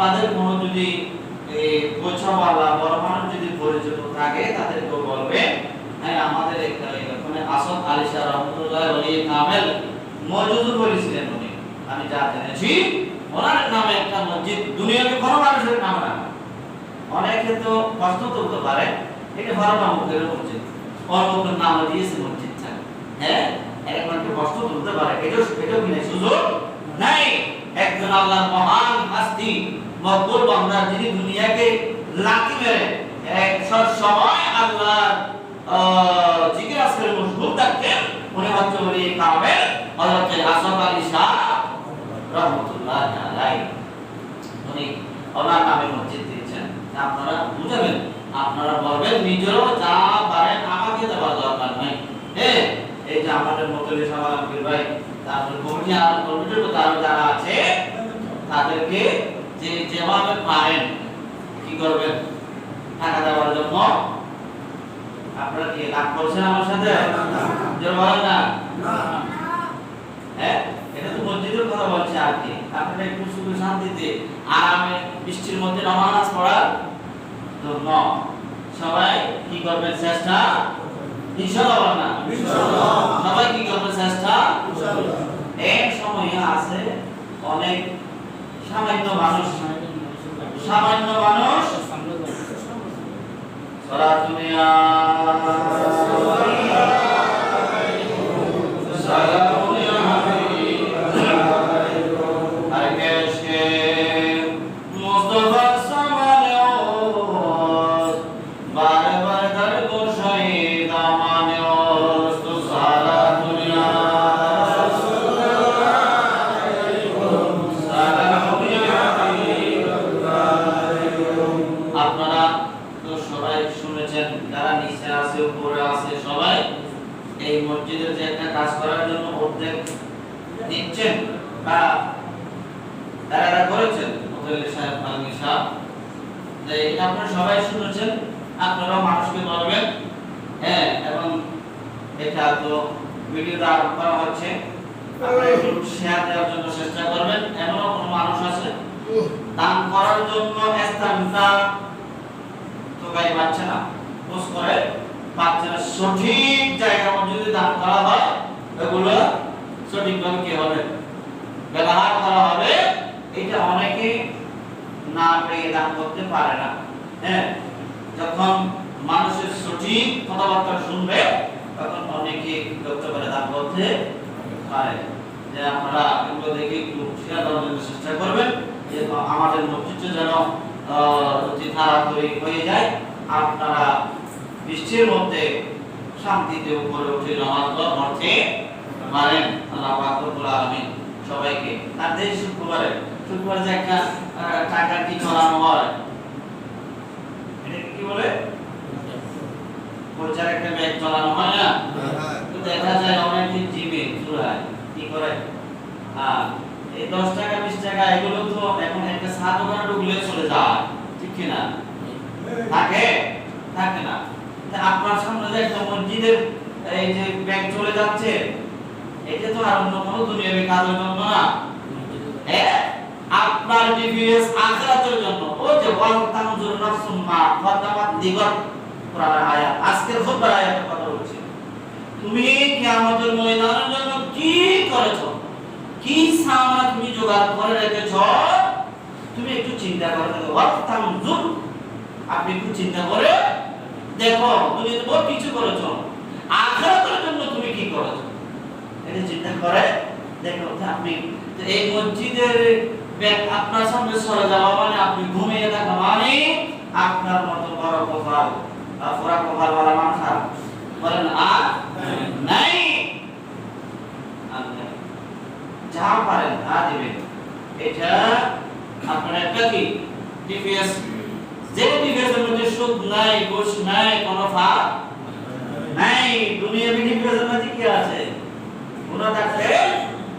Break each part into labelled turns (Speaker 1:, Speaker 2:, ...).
Speaker 1: আপনাদের কোনো যদি গোছাওয়ালা বড় মানুষ যদি পরিচিত থাকে, তাদেরকেও বলবেন হ্যাঁ আমাদের এখানে আসদ আলী শাহ রহমতুল্লাহ ওলি কামেল মজুদ বলেছিলেন উনি। আমি যা জেনেছি, ওনার নামে একটা মসজিদ দুনিয়াতে কোনো মানুষের নাম না। অনেকে তো কষ্ট তুলতে পারে, এটা ভালো মুখের মসজিদ অর্মকের নাম দিয়েছে মসজিদ হ্যাঁ এখন একটু কষ্ট তুলতে পারে, এটাও এটাও কি নাই, সুযোগ নাই? একজন আল্লাহ মহান মকবুল বান্দা যিনি দুনিয়াকে লাকি মেরে এক সময় আল্লাহ জিকির আসরে মশগুল থাকতেন উনি হচ্ছে উনি কামেল হযরত আসফ আলী শাহ রহমতুল্লাহ আলাইহি। উনি ওনার নামে মসজিদ দিয়েছেন। আপনারা বুঝাবেন, আপনারা বলবেন, নিজেরও যা পারেন, আমাকে দেওয়ার দরকার নাই। হ্যাঁ এই যে আমাদের মতলি সামাজিক ভাই তারপরে কমিটি আর কমিটির যারা আছে, তাদেরকে যে যেভাবে পারেন কি করবেন? টাকা দেওয়ার জন্য। আপনারা কি লাভ করছেন আমার সাথে? যে বলেন না। হ্যাঁ এটা তো মসজিদের কথা বলছে আর কি। আপনারা একটু সুখে শান্তিতে আরামে বৃষ্টির মধ্যে নামাজ পড়ার জন্য সবাই কি করবেন চেষ্টা? ইনশাআল্লাহ না। সবাই কি করবেন চেষ্টা? এক সময় আছে অনেক সামান্য মানুষ। সামান্য মানুষ। সারা দুনিয়া। আপনারা তো সবাই শুনেছেন যারা নিচে আছে উপরে আছে সবাই এই মসজিদের যে একটা কাজ করার জন্য অর্ধেক দিচ্ছেন বা তারা করেছেন মুতাল্লি সাহেব আলমী সাহেব। যে এটা আপনারা সবাই শুনেছেন আপনারাও মানুষকে বলবেন হ্যাঁ এবং এটা তো ভিডিওটা আরম্ভ করা হচ্ছে। আপনারা একটু শেয়ার দেওয়ার জন্য চেষ্টা করবেন। এমনও কোনো মানুষ আছে? দান করার জন্য স্থানটা তো পাচ্ছে না। পোষ করে পাচ্ছে না। সঠিক জায়গা যদি দান করা হয়, এগুলো সঠিকভাবে কি হবে? ব্যবহার করা হবে। এটা অনেকে না পেয়ে দান করতে পারে না। হ্যাঁ যখন মানুষের সঠিক কথাবার্তা শুনবে, তখন অনেকে লক্ষ্য করে দান করতে পারে যে আমরা এগুলো দেখে একটু শেয়ার করার চেষ্টা করবেন যে আমাদের মসজিদটা যেন অতি তাড়াতাড়ি হয়ে যায় আপনারা বৃষ্টির মধ্যে শান্তিতে উপরে উঠে নামাজ পড়তে পারেন আল্লাহ পাক রব্বুল আলামিন সবাইকে আর দেশ শুক্রবারে শুক্রবারে যে একটা টাকার কি চলানো হয়? এটাকে কি বলে? একটা ব্যাগ চালানো হয় না? তো দেখা যায় অনেকে জিমে চুরায় কি করে? হ্যাঁ এই দশ টাকা, বিশ টাকা, এগুলো তো এখন একটা ঢুকলে চলে যায়, ঠিক কি না? থাকে? থাকে না। তা আপনার সামনে যে মসজিদের এই যে ব্যাগ চলে যাচ্ছে, এটা তো আর অন্য কোনো দুনিয়াবি কাজের জন্য না। আপনার ডিভিএস আখিরাতের জন্য। ও যে তানজুর নাফসুম মা কোরআনের আয়াত, আজকের খুতবার আয়াতের কথা বলছি। তুমি কিয়ামতের ময়দানের জন্য কি করেছ? কি তুমি জোগাড় করে রেখেছ? তুমি একটু চিন্তা করে দেখো। আপনি একটু চিন্তা করে দেখো, তুমি তো কিছু করেছ। জন্য তুমি কি করেছ? এটা চিন্তা করে দেখো আপনি এই মসজিদের আপনার সামনে সরে যাওয়া মানে আপনি ঘুমিয়ে থাকা মানে আপনার মতো বড় কপাল আর পুরা কপাল বলেন, আর নাই আর নাই। যা পারেন, তা দিবেন। এটা আপনার একটা কি? যে মধ্যে সুদ নাই, ঘুষ নাই, কোনো ফাঁক নাই। কি আছে? থাকলে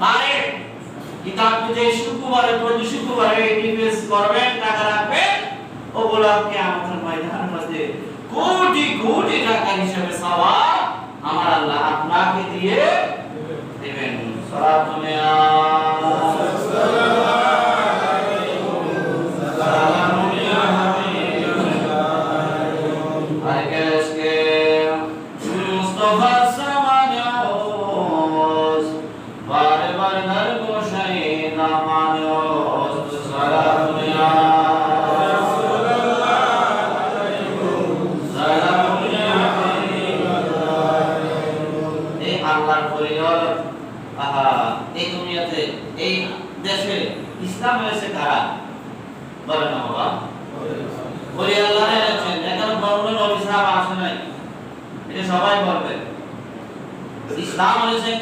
Speaker 1: পারে। কিন্তু আপনি যে শুক্রবারে, প্রতি শুক্রবারে ডিপিএস করবেন, টাকা রাখবেন ওগুলো আপনি আমাদের ময়দানের মধ্যে কোটি কোটি আমার আল্লাহ আপনাকে দিয়ে দেবেন সালাতুল্লাহ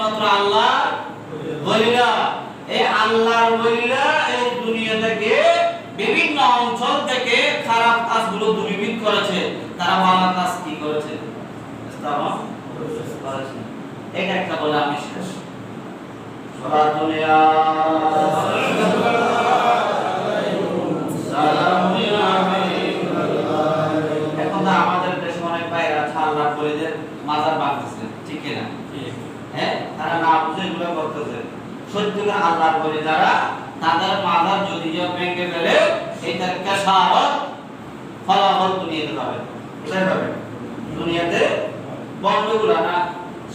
Speaker 1: হয়েছে মাত্র আল্লাহ বলিরা এই আল্লাহর বলিরা এই দুনিয়া থেকে বিভিন্ন অঞ্চল থেকে খারাপ কাজগুলো দূরীভূত করেছে। তারা ভালো কাজ কি করেছে? এক একটা বলে আমি শেষ। সারা ইয়া সালামু ইয়া এখন তো আমাদের দেশে অনেক ভাইরা আছে আল্লাহর বলিদের মাজার বাঁধতেছে ঠিক না হ্যাঁ তারা না বুঝে এগুলো করতেছে। সত্যিকার আল্লাহর বলি যারা তাদের মাজার যদি ভেঙে ফেলে, এটার কেসারত ফলাফল দুনিয়াতে পাবে। কোথায় পাবে? দুনিয়াতে বন্ধগুলা না।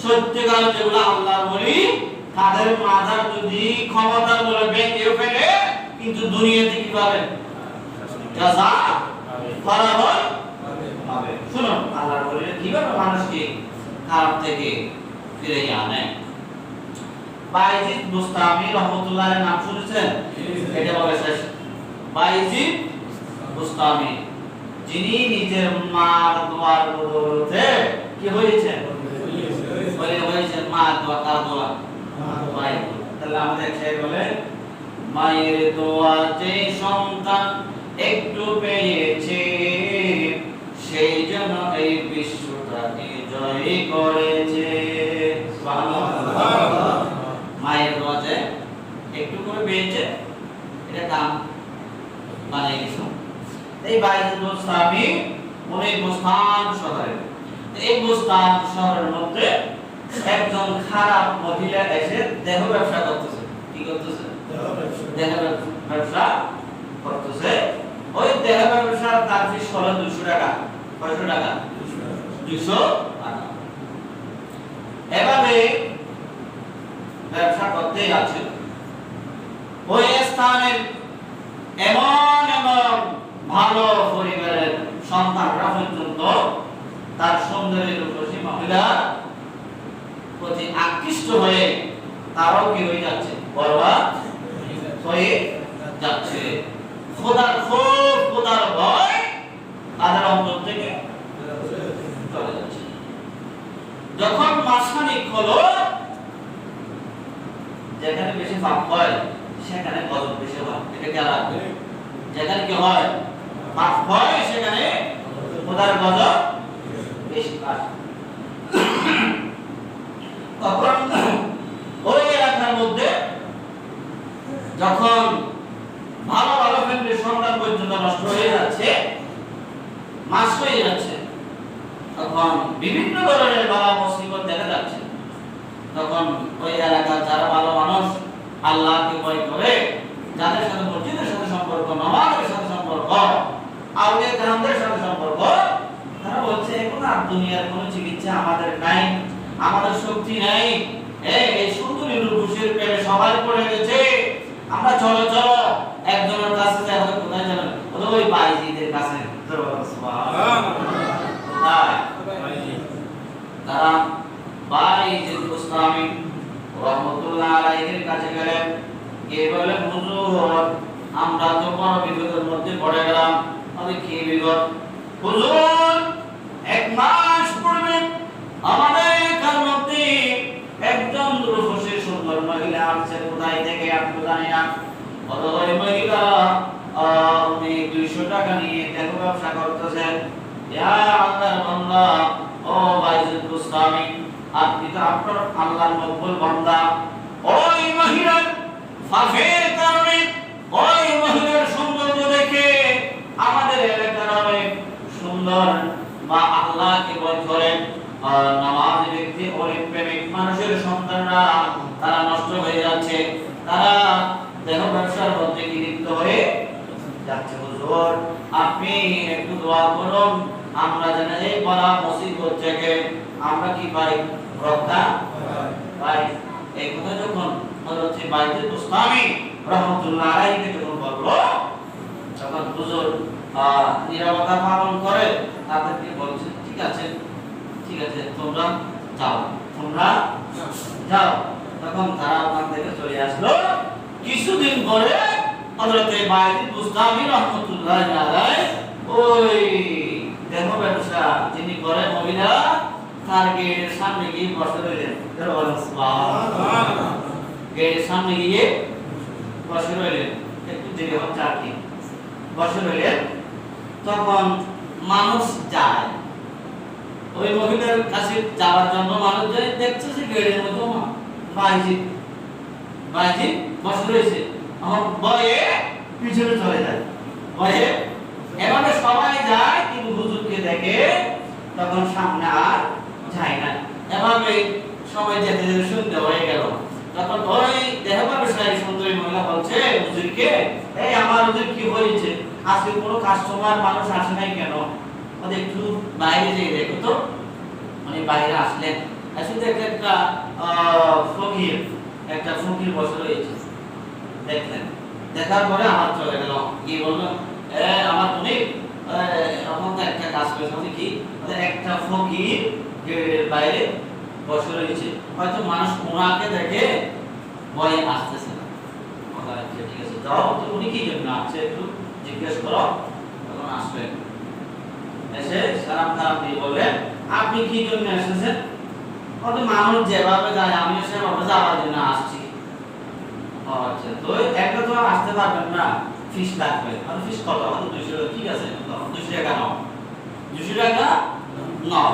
Speaker 1: সত্যিকার যেগুলো আল্লাহর বলি, তাদের মাজার যদি ক্ষমতার বলে ভেঙে ফেলে, কিন্তু দুনিয়াতে কি পাবে? কেসা ফলাফল পাবে। শুনুন, আল্লাহর বলি কীভাবে মানুষকে খারাপ থেকে ফিরে আনে? বাইজিদ মুস্তামি রহমতুল্লাহ নাম শুনেছেন এটা বলে শেষ। বাইজিদ মুস্তামি যিনি নিজের মার দোয়ার বদৌলতে কি হয়েছে? বলে হয়েছে মা দোয়া কার দোয়া। দোয়া। তাহলে আমাদের শেখ বলে মায়ের দোয়াতে সন্তান একটু পেয়েছে সেই জন্য এই বিশ্বটাকে জয় করেছে। সুবহানাল্লাহ। মায়ের দোয়াতে একটু করে পেয়েছে এটা কাম বানিয়ে গেছে এই বাইজুল সামি উনি মুস্তান শহরে এই মুস্তান শহরের মধ্যে একজন খারাপ মহিলা এসে দেহ ব্যবসা করতেছে। কি করতেছে? দেহ ব্যবসা। করতেছে। ওই দেহ ব্যবসার তার ফিস হলো দুশো টাকা। কয়শো টাকা? দুশো টাকা। এভাবে ব্যবসা করতেই আছে। ওই স্থানের এমন এমন ভালো পরিবারের সন্তানরা পর্যন্ত তার সৌন্দর্যের রূপসী মহিলা প্রতি আকৃষ্ট হয়ে তারাও কি হয়ে যাচ্ছে? বরবাদ হয়ে যাচ্ছে। খোদার খুব খোদার ভয় তাদের অন্তর থেকে চলে যাচ্ছে। যখন মাসখানিক হলো যেখানে বেশি পাপ হয়, সেখানে গজব বেশি হয়। এটা খেয়াল রাখবে। যেখানে কি হয় পাপ হয়, সেখানে খোদার গজব বেশি হয়। তখন ওই এলাকার মধ্যে যখন ভালো ভালো সন্তান পর্যন্ত নষ্ট হয়ে যাচ্ছে, মাস হয়ে যাচ্ছে, তখন বিভিন্ন ধরনের বাবা মুসিবত দেখা যাচ্ছে। তখন ওই এলাকার যারা ভালো মানুষ, আল্লাহকে ভয় করে, যাদের সাথে মসজিদের সাথে সম্পর্ক, নামাজের সাথে সম্পর্ক আউলিয়া গ্রামদের সাথে সম্পর্ক, তারা বলছে এখন আর দুনিয়ার কোনো চিকিৎসা আমাদের নাই, আমাদের শক্তি নাই। এই সুন্দরী রূপসীর প্রেমে সবাই পড়ে গেছে। আমরা চলো চলো একজনের কাছে যাই হয়তো কোথায় যাবেন ওদের ওই বাইজিদের কাছে কোথায় তারা বাইজিদ গোস্বামী রহমতুল্লাহ আলাইহির কাছে গেলেন গিয়ে বললেন হুজুর আমরা তো বড় বিপদের মধ্যে পড়ে গেলাম আমাদের কি বিপদ? হুজুর, এক মাস পূর্বে আমাদের এখান মধ্যে একজন রূপসী সুন্দর মহিলা আসছে, কোথায় থেকে আপনি জানি না। অত ওই মহিলা উনি দুইশো টাকা নিয়ে দেখো ব্যবসা করতেছেন। বান্দা, ও আপনি তো আপনার আল্লাহর মকবুল বান্দা। ওই মহিলার ফাফের কারণে, ওই মহিলার সৌন্দর্য দেখে আমাদের এলাকার অনেক সুন্দর বা আল্লাহকে ভয় করেন। নামাজ ব্যক্তি অনেক প্রেমিক মানুষের সন্তানরা, তারা নষ্ট হয়ে যাচ্ছে। তারা দেহ ব্যবসার মধ্যে লিপ্ত হয়ে যাচ্ছে। হুজুর, আপনি একটু দোয়া করুন, আমরা যেন এই বলা মুসিবত থেকে আমরা কি পাই? রক্ষা পাই। এই কথা যখন হযরত বাইতুল মুস্তামি রহমতুল্লাহ আলাইহিকে যখন বলল তখন হুজুর নীরবতা পালন করে, তাদেরকে বলছে, ঠিক আছে ঠিক আছে, তোমরা যাও তোমরা যাও। তখন তারা ওখান থেকে চলে আসলো। কিছুদিন পরে হযরতে বাইজিদ বুস্তামি রহমতুল্লাহ আলাইহি ওই দেহ ব্যবসা যিনি করে মহিলা তার গেটের সামনে গিয়ে বসে রইলেন গেটের সামনে গিয়ে বসে রইলেন। একটু দেরি আর কি। বসে রইলেন। তখন মানুষ যায়। ওই মহিলার কাছে যাওয়ার জন্য মানুষ যায় দেখছে যে গেটের মধ্যে বাইজি বাইজি বসে রয়েছে। আমার ভয়ে পিছনে চলে যায়। ভয়ে এভাবে সবাই যায়, কিন্তু হুজুরকে দেখে তখন সামনে আর যায় না? এভাবে সময় যেতে যেতে শুনতে হয়ে গেল। তখন ওই দেহ ব্যবসায়ী সুন্দরী মহিলা বলছে হুজুরকে এই আমার হুজুর কি হয়েছে? আজকে কোনো কাস্টমার মানুষ আসে নাই কেন? ওদের একটু বাইরে যেয়ে দেখো তো। মানে বাইরে আসলেন। দেখে একটা ফকির একটা ফকির বসে রয়েছে। দেখলেন। দেখার পরে আমার চলে গেল। কি বলল? আমার তুমি এখন একটা কাজ করেছে মানে কি? বলে, একটা ফকির গেটের বাইরে বসে রয়েছে। হয়তো মানুষ ওনাকে দেখে ভয়ে আসতেছে না। ঠিক আছে, যাও। তো উনি কি জন্য আসছে একটু জিজ্ঞেস করো। তখন আসবেন এসে সালাম খারাপ দিয়ে বললেন, আপনি কি জন্য এসেছেন কত মানুষ যেভাবে যায়, আমিও সেভাবে যাওয়ার জন্য আসছি। আচ্ছা তো একটা তো আসতে পারবেন না। ফিস লাগবে। আর ফিস কত? আমাদের দুইশো, ঠিক আছে, দুইশো টাকা নাও। দুইশো টাকা নাও।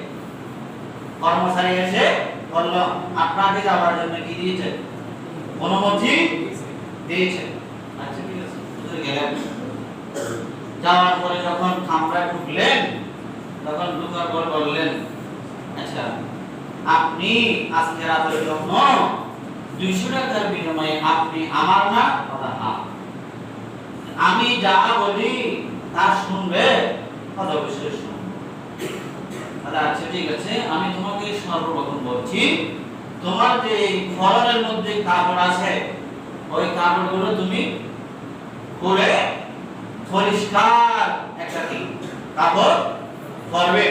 Speaker 1: কর্মচারী এসে বলল আপনাকে যাওয়ার জন্য কি দিয়েছে? অনুমতি দিয়েছে। আচ্ছা যাওয়ার পরে যখন খামরায় ঢুকলেন, তখন ঢুকার পর বললেন আচ্ছা আপনি আজকে রাতের জন্য দুইশো টাকার বিনিময়ে আপনি আমার না কথা হ্যাঁ আমি যা বলি তা শুনবে কথা অবশ্যই শুনবে আচ্ছা ঠিক আছে আমি তোমাকে সর্বপ্রথম বলছি তোমার যে ফলনের মধ্যে কাপড় আছে ওই কাপড়গুলো তুমি করে পরিষ্কার একটা কি? কাপড় করবে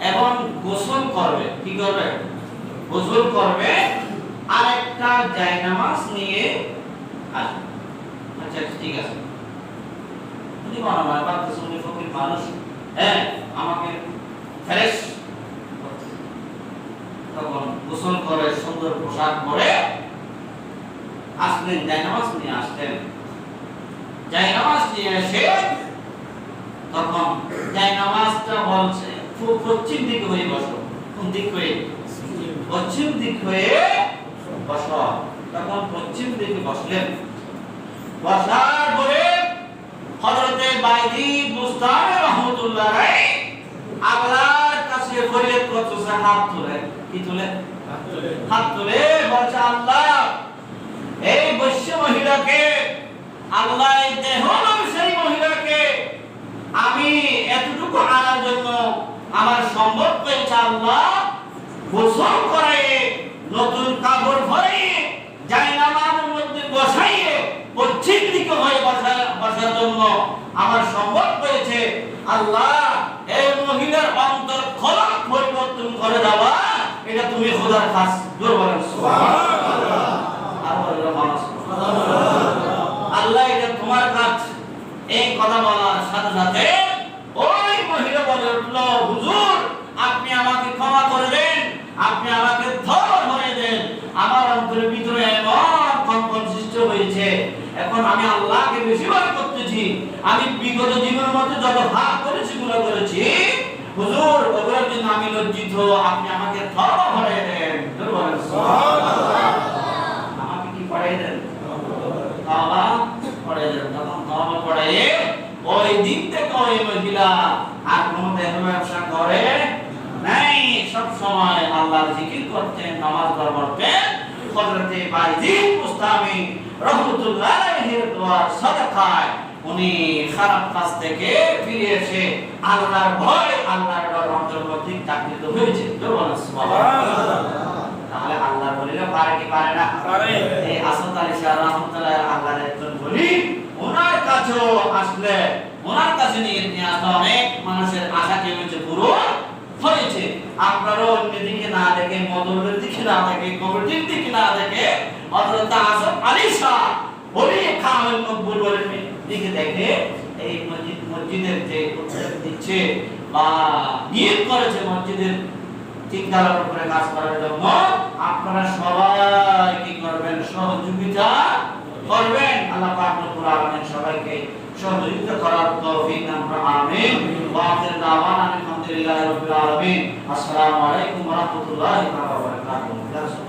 Speaker 1: এবং গোসল করবে কি করবে? গোসল করবে আর একটা জায়নামাজ নিয়ে আসবে। আচ্ছা আচ্ছা, ঠিক আছে। উনি মনে হয় ভাবতেছে মানুষ হ্যাঁ আমাকে ফ্রেশ। তখন গোসল করে, সুন্দর পোশাক পরে আসলেন জায়নামাজ নিয়ে আসলেন জায়নামাজ নিয়ে এসে তখন জায়নামাজটা বলছে পশ্চিম দিকে হয়ে বসো। কোন দিক হয়ে? পশ্চিম দিক হয়ে বসো। তখন পশ্চিম দিকে বসলেন। বসার পরে হযরতে বাইদি মুস্তাফা রহমাতুল্লাহ আলাইহি কাছে ফরিয়াদ করতেছে হাত তুলে। কি তুলে? হাত তুলে বলছে, আল্লাহ, এই বৈশ্য মহিলাকে, আল্লাহ, এই দেহ সেই মহিলাকে আমি এতটুকু আনার জন্য আমার সম্ভব পেয়েছে আল্লাহ, গোসল করাইয়ে নতুন কাপড় ভরিয়ে জায়নামাজের মধ্যে বসাইয়ে, পশ্চিম দিকে হয়ে বসা, বসার জন্য আমার সম্ভব পেয়েছে আল্লাহ, এই মহিলার পরিবর্তন করে দেওয়া এটা তুমি খোদার কাজ। জোর বলেন আল্লাহ, এটা তোমার কাজ। এই কথা বলার সাথে সাথে ওই মহিলা বলে উঠল, হুজুর, আপনি আমাকে ক্ষমা করে দেন। আপনি আমাকে ধর ধরে দেন। আমার অন্তরের ভিতরে এমন কম্পন সৃষ্টি হয়েছে। এখন আমি আল্লাহকে বেশি ভয় করতেছি। আমি বিগত জীবনের মধ্যে যত হাত করেছি গুলো করেছি হুজুর ওগুলোর জন্য আমি লজ্জিত আপনি আমাকে ধর ধরে দেন। আমাকে কি পড়াই দেন? বাবা পড়ে দেন। তখন তওবা পড়ে ওই দিন থেকে ওই মহিলা আর কোনো দেহ ব্যবসা করে নাই। সব সময় আল্লাহর জিকির করতেন নামাজ পড়তেন। হযরতে বাইজিদ মুস্তামি রহমাতুল্লাহ আলাইহির দোয়ার সাদাকায় উনি খারাপ কাজ থেকে ফিরে এসে আল্লাহর ভয় আল্লাহর ডর চাকরিত হয়েছে। তাহলে আল্লাহ বলিলে পারে কি পারে না? এই আসাদ আলী শাহ রহমতুল্লাহ আল্লাহর একজন বলি ওনার কাছেও আসলে ওনার কাছে নিয়ে নিয়ে আসলে অনেক মানুষের আশা কি হয়েছে? পুরো হয়েছে। আপনারও অন্যদিকে না দেখে মদরের দিকে না দেখে কমিটির দিকে না দেখে আলী শাহ বলি মকবুল দিকে দেখে এই মসজিদ, মসজিদের যে দিচ্ছে বা নিয়োগ করেছে মসজিদের উপরে কাজ করার জন্য, আপনারা সবাই কি করবেন? সহযোগিতা করবেন। আল্লাহ পাক আলামিন সবাইকে সহযোগিতা করার তৌফিক দান আমিন। ওয়া আখির দাওয়ানা আলহামদুলিল্লাহি রাব্বিল আলামিন। আসসালামু আলাইকুম ওয়া রাহমাতুল্লাহি ওয়া বারাকাতুহু।